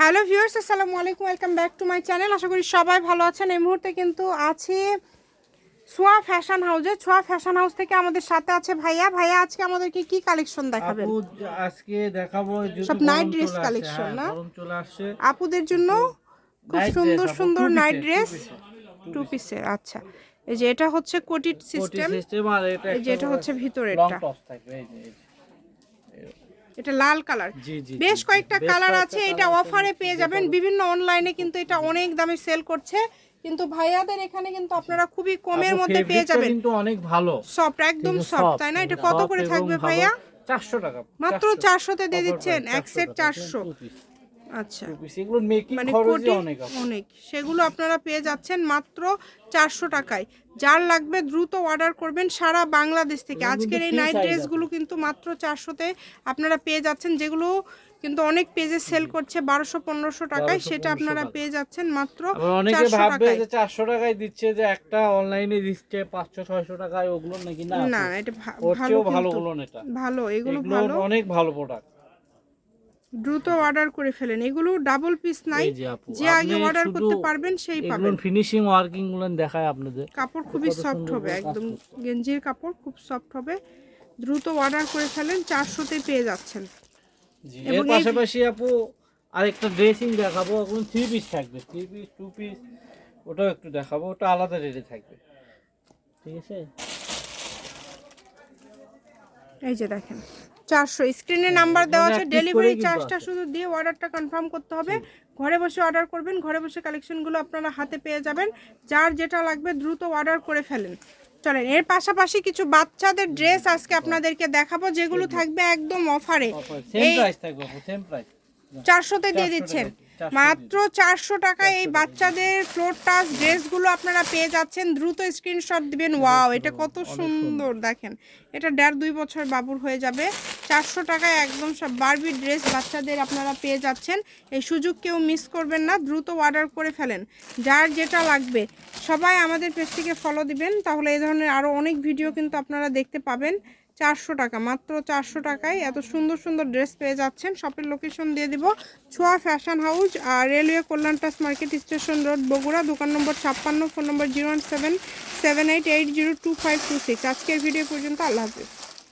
Hello viewers আসসালামু আলাইকুম। Welcome back to my channel আশা করি সবাই ভালো আছেন। এই মুহূর্তে কিন্তু আছি সোয়া ফ্যাশন হাউসে সোয়া ফ্যাশন হাউস থেকে আমাদের সাথে আছে ভাইয়া। ভাইয়া আজকে আমাদেরকে কি কালেকশন দেখাবেন? আজকে দেখাবো সব নাইট ড্রেস হ্যাঁ, না? গরম চলে আসছে আপুদের জন্য খুব সুন্দর সুন্দর নাইট ড্রেস টু পিসের আচ্ছা। এই যে এটা হচ্ছে কোটিড কোটি সিস্টেম এই যে এটা হচ্ছে ভিতরেরটা। লং টস থাকবে এই যে। এটা লাল কালার। বেশ কয়েকটা কালার আছে এটা অফারে পেয়ে যাবেন। বিভিন্ন অনলাইনে কিন্তু এটা অনেক দামে সেল করছে। কিন্তু ভাইয়াদের এখানে কিন্তু আপনারা খুবই কমের মধ্যে পেয়ে যাবেন। কিন্তু অনেক ভালো। সফট একদম সফট তাই না? এটা কত করে থাকবে ভাইয়া? 400 টাকা মাত্র 400 চারশোতে দিয়ে দিচ্ছেন এক সেট 400 চারশো আচ্ছা মেকিং মানে খরচই অনেক অনেক। সেগুলো আপনারা পেয়ে যাচ্ছেন মাত্র চারশো টাকায়। যার লাগবে দ্রুত অর্ডার করবেন সারা বাংলাদেশ থেকে। আজকের এই নাইট ড্রেসগুলো কিন্তু মাত্র চারশোতে আপনারা পেয়ে যাচ্ছেন। যেগুলো কিন্তু অনেক পেজে সেল করছে বারোশো পনেরোশো টাকায়। সেটা আপনারা পেয়ে যাচ্ছেন মাত্র অনেকে চারশো ভাববে টাকায়। যে 400 টাকায় দিচ্ছে যে একটা অনলাইনে দিচ্ছে 500 600 টাকায়। ওগুলো নাকি না না এটা ভালো ভালো এটা। ভালো এগুলো এগুলো ভালো। অনেক ভালো প্রোডাক্ট দ্রুত অর্ডার করে ফেলেন। এগুলো ডাবল পিস নাই। যে আগে অর্ডার করতে পারবেন সেই পাবেন। ফিনিশিং ওয়ার্কিংগুলো দেখায় আপনাদের। কাপড় খুবই সফট হবে একদম গেঞ্জির কাপড় খুব সফট হবে। দ্রুত অর্ডার করে ফেলেন চারশোতে পেয়ে যাচ্ছেন। জি এবং এর পাশাপাশি আপু আরেকটা ড্রেসিং দেখাবো ওগুলো থ্রি পিস থাকবে। থ্রি পিস টু পিস ওটাও একটু দেখাবো ওটা আলাদা রেটে থাকবে। ঠিক আছে? এই যে দেখেন চারশো। স্ক্রিনে নাম্বার দেওয়া মানে আছে ডেলিভারি চার্জটা শুধু দিয়ে অর্ডারটা কনফার্ম করতে হবে। ঘরে বসে অর্ডার করবেন ঘরে বসে কালেকশনগুলো আপনারা হাতে পেয়ে যাবেন। যার যেটা লাগবে দ্রুত অর্ডার করে ফেলেন। চলেন এর পাশাপাশি কিছু বাচ্চাদের ড্রেস আজকে আপনাদেরকে দেখাবো যেগুলো থাকবে একদম অফারে চারশোতে দিয়ে দিচ্ছেন। টাকা, 400 মাত্র চারশো টাকায় এই বাচ্চাদের ফ্লোর টাচ ড্রেসগুলো আপনারা পেয়ে যাচ্ছেন। দ্রুত স্ক্রিনশট দিবেন। ওয়াও এটা কত সুন্দর। দেখেন। এটা দেড় দুই বছর বাবুর হয়ে যাবে। চারশো টাকায় একদম সব বারবি ড্রেস বাচ্চাদের আপনারা পেয়ে যাচ্ছেন। এই সুযোগ কেউ মিস করবেন না। দ্রুত অর্ডার করে ফেলেন। যার যেটা লাগবে সবাই আমাদের পেজটিকে ফলো দিবেন। তাহলে এই ধরনের আরও অনেক ভিডিও কিন্তু আপনারা দেখতে পাবেন। চারশো টাকা, মাত্র চারশো টাকায় এত সুন্দর সুন্দর ড্রেস পেয়ে যাচ্ছেন। শপের লোকেশন দিয়ে দিব, ছোয়া ফ্যাশন হাউস আর রেলওয়ে কল্যাণ টাস মার্কেট স্টেশন রোড বগুড়া, দোকান নম্বর ছাপ্পান্ন phone number zero one seven seven eight eight zero two five two six আজকের ভিডিও পর্যন্ত, আল্লাহ হাফিজ।